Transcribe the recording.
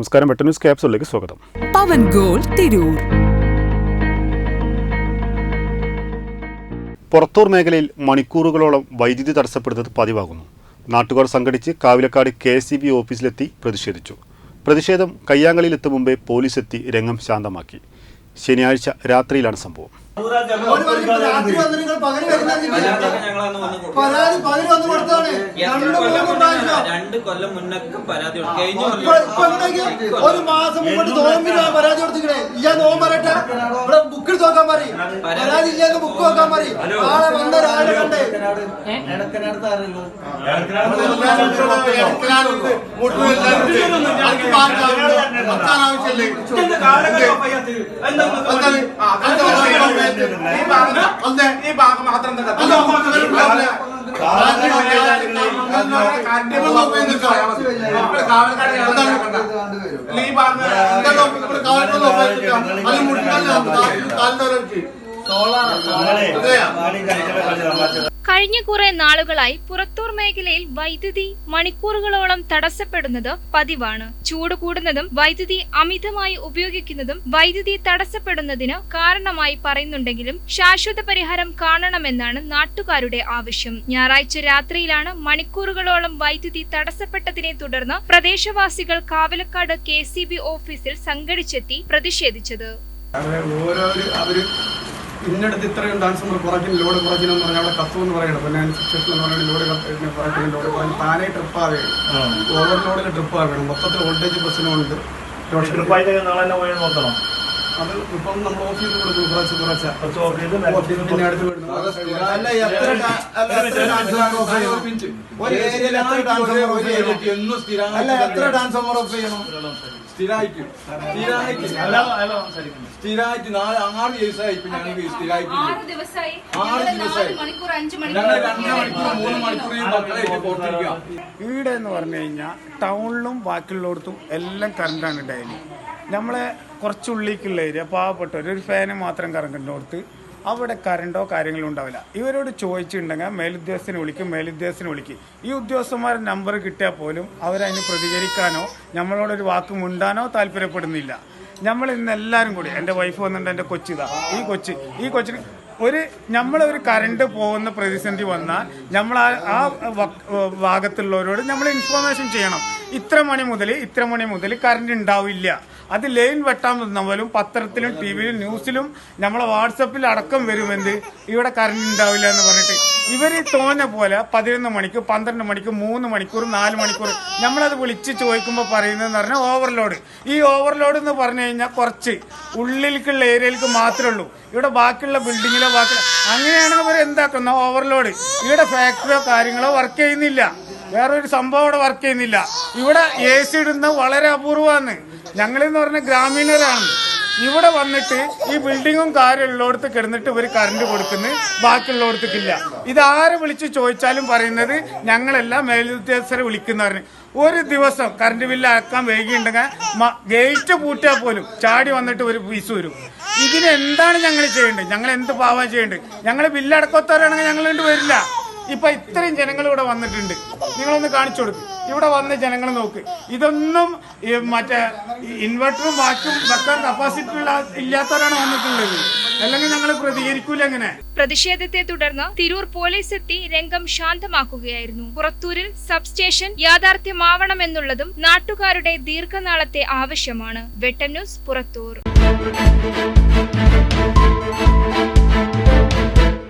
നമസ്കാരം. വെട്ട ന്യൂസ് ക്യാപ്സുകളിലേക്ക് സ്വാഗതം. പവൻ ഗോൾ തിരൂർ. പുറത്തൂർ മേഖലയിൽ മണിക്കൂറുകളോളം വൈദ്യുതി തടസ്സപ്പെടുന്നത് പതിവാകുന്നു. നാട്ടുകാർ സംഘടിച്ച് കാവിലക്കാട് കെ എസ് ഓഫീസിലെത്തി പ്രതിഷേധിച്ചു. പ്രതിഷേധം കയ്യാങ്കളിയിലെത്തും മുമ്പേ പോലീസ് എത്തി രംഗം ശാന്തമാക്കി. ശനിയാഴ്ച രാത്രിയിലാണ് സംഭവം. പരാതി പകൽ വന്ന് കൊടുത്താണ് രണ്ട് മൂന്ന് പ്രാവശ്യം. രണ്ട് കൊല്ലം മുന്നൊക്കെ പരാതി ഒരു മാസം മുമ്പോട്ട് നോമ്പിനാ പരാതി കൊടുത്തിക്കണേ ഇയാ നോമ്പ് പറയട്ടെ. ഇവിടെ ബുക്കിൽ നോക്കാൻ പറയും. പരാതി ഇല്ലെങ്കിൽ ബുക്ക് നോക്കാൻ പറയും. ആളെ വന്ന ഒരാളെ കണ്ടേ. ഈ ഭാഗം മാത്രം ഈ ഭാഗം കഴിഞ്ഞ കുറെ നാളുകളായി മേഖലയിൽ വൈദ്യുതി മണിക്കൂറുകളോളം തടസ്സപ്പെടുന്നത് പതിവാണ്. ചൂട് കൂടുന്നതും വൈദ്യുതി അമിതമായി ഉപയോഗിക്കുന്നതും വൈദ്യുതി തടസ്സപ്പെടുന്നതിന് കാരണമായി പറയുന്നുണ്ടെങ്കിലും ശാശ്വത പരിഹാരം കാണണമെന്നാണ് നാട്ടുകാരുടെ ആവശ്യം. ഞായറാഴ്ച രാത്രിയിലാണ് മണിക്കൂറുകളോളം വൈദ്യുതി തടസ്സപ്പെട്ടതിനെ തുടർന്ന് പ്രദേശവാസികൾ കാവലക്കാട് കെ ഓഫീസിൽ സംഘടിച്ചെത്തി പ്രതിഷേധിച്ചത്. ഇന്നടത്ത് ഇത്രയും ഡാൻസ് നമ്മൾ കുറയ്ക്കും ലോഡ് കുറയ്ക്കണം എന്ന് പറഞ്ഞാൽ അവിടെ കത്തു എന്ന് പറയണം. പിന്നെ സിറ്റുവേഷൻ എന്ന് പറഞ്ഞാൽ ലോഡ് കുറയ്ക്കണം ലോഡ് കുറഞ്ഞ് താനേ ട്രിപ്പ് ആവുകയാണ് ഓവർലോഡിൽ ട്രിപ്പ് ആവുകയാണ് മൊത്തത്തിൽ വോൾട്ടേജ് ബസ്സിനുണ്ട് അത് ഇപ്പം നമ്മൾ ഓഫീസിൽ കൊടുക്കും കുറച്ച് കുറച്ച്. ഓഫീസിൽ പിന്നെ അടുത്ത് വിടുന്നു. എത്ര ഡാൻസ് അല്ല എത്ര ട്രാൻസ്ഫോമർ ഓഫ് ചെയ്യണം? സ്ഥിരമായിട്ട് സ്ഥിരമായിട്ട് സ്ഥിരമായിട്ട് നാല് ആറ് ദിവസമായി ഇപ്പൊ ഞങ്ങൾക്ക് സ്ഥിരമായിട്ട് ആറ് ദിവസമായി. ഞങ്ങൾ രണ്ട് മണിക്കൂർ മൂന്ന് മണിക്കൂർ ഈ മക്കളായിട്ട് പുറത്തിരിക്കുക എന്ന് പറഞ്ഞു കഴിഞ്ഞാൽ ടൗണിലും ബാക്കിയുള്ളിടത്തും എല്ലാം കറണ്ടാണ് ഡെയിലി. നമ്മളെ കുറച്ചുള്ളിലേക്കുള്ള ഏരിയ പാവപ്പെട്ടവർ ഒരു ഫാന് മാത്രം കറങ്ങുന്നിടത്ത് അവിടെ കറണ്ടോ കാര്യങ്ങളോ ഉണ്ടാവില്ല. ഇവരോട് ചോദിച്ചിട്ടുണ്ടെങ്കിൽ മേലുദ്യോഗസ്ഥനെ വിളിക്കും മേലുദ്യോഗസ്ഥനെ വിളിക്കും. ഈ ഉദ്യോഗസ്ഥന്മാരുടെ നമ്പർ കിട്ടിയാൽ പോലും അവരതിന് പ്രതികരിക്കാനോ നമ്മളോടൊരു വാക്ക് മുണ്ടാനോ താല്പര്യപ്പെടുന്നില്ല. നമ്മൾ ഇന്ന് എല്ലാവരും കൂടി എന്റെ വൈഫ് വന്നിട്ടുണ്ട് എന്റെ കൊച്ചിതാ ഈ കൊച്ച് ഈ കൊച്ചിന് ഒരു നമ്മളൊരു കറണ്ട് പോകുന്ന പ്രതിസന്ധി വന്നാൽ നമ്മൾ ആ ഭാഗത്തുള്ളവരോട് നമ്മൾ ഇൻഫോർമേഷൻ ചെയ്യണം. ഇത്ര മണി മുതൽ ഇത്ര മണി മുതൽ കറണ്ട് ഉണ്ടാവില്ല. അത് ലൈൻ വെട്ടാൻ വന്നപോലും പത്രത്തിലും ടി വിയിലും ന്യൂസിലും നമ്മളെ വാട്സപ്പിൽ അടക്കം വരുമെന്ത്? ഇവിടെ കറണ്ട് ഉണ്ടാവില്ല എന്ന് പറഞ്ഞിട്ട്. ഇവർ തോന്ന പോലെ പതിനൊന്ന് മണിക്ക് പന്ത്രണ്ട് മണിക്ക് മൂന്ന് മണിക്കൂർ നാല് മണിക്കൂർ നമ്മളത് വിളിച്ച് ചോദിക്കുമ്പോൾ പറയുന്നതെന്ന് പറഞ്ഞാൽ ഓവർലോഡ് ഈ ഓവർലോഡ് എന്ന് പറഞ്ഞു കഴിഞ്ഞാൽ കുറച്ച്. ഉള്ളിലേക്കുള്ള ഏരിയയിലേക്ക് മാത്രമേ ഉള്ളൂ. ഇവിടെ ബാക്കിയുള്ള ബിൽഡിങ്ങിലോ ബാക്കി അങ്ങനെയാണെങ്കിൽ ഇവർ എന്താക്കുന്ന? ഓവർലോഡ് ഇവിടെ ഫാക്ടറിയോ കാര്യങ്ങളോ വർക്ക് ചെയ്യുന്നില്ല. വേറെ ഒരു സംഭവം ഇവിടെ വർക്ക് ചെയ്യുന്നില്ല. ഇവിടെ എ സി ഇടുന്ന വളരെ അപൂർവമാണ്. ഞങ്ങളെന്ന് പറഞ്ഞ ഗ്രാമീണരാണ്. ഇവിടെ വന്നിട്ട് ഈ ബിൽഡിങ്ങും കാര്യം ഉള്ളോടത്ത് കിടന്നിട്ട് ഇവർ കറണ്ട് കൊടുക്കുന്നു. ഇത് ഇതാരെ വിളിച്ച് ചോദിച്ചാലും പറയുന്നത് ഞങ്ങളെല്ലാം മേലുദ്യോഗസ്ഥരെ വിളിക്കുന്നവരാണ്. ഒരു ദിവസം കറണ്ട് ബില്ല് അയക്കാൻ വൈകിയുണ്ടെങ്കിൽ ഗേറ്റ് പൂട്ടിയാൽ പോലും ചാടി വന്നിട്ട് ഒരു പീസ് വരും. ഇതിന് എന്താണ് ഞങ്ങൾ ചെയ്യേണ്ടത്? ഞങ്ങൾ എന്ത് പാവാ ചെയ്യേണ്ടത്? ഞങ്ങൾ ബില്ലടക്കത്തവരാണെങ്കിൽ ഞങ്ങൾ വരില്ല. ഇപ്പൊ ഇത്രയും ജനങ്ങൾ ഇവിടെ വന്നിട്ടുണ്ട്. നിങ്ങളൊന്ന് കാണിച്ചു കൊടുക്കും. ഇവിടെ വന്ന ജനങ്ങൾ നോക്ക്. ഇതൊന്നും മറ്റേ ഇൻവെർട്ടറും വാക്കും വെക്കാൻ കപ്പാസിറ്റി ഇല്ലാത്തവരാണ് വന്നിട്ടുള്ളത്. അല്ലെങ്കിൽ ഞങ്ങൾ പ്രതികരിക്കൂല അങ്ങനെ. പ്രതിഷേധത്തെ തുടർന്ന് തിരൂർ പോലീസ് എത്തി രംഗം ശാന്തമാക്കുകയായിരുന്നു. പുറത്തൂരിൽ സബ്സ്റ്റേഷൻ യാഥാർത്ഥ്യമാവണമെന്നുള്ളതും നാട്ടുകാരുടെ ദീർഘനാളത്തെ ആവശ്യമാണ്. വെട്ടം ന്യൂസ് പുറത്തൂർ.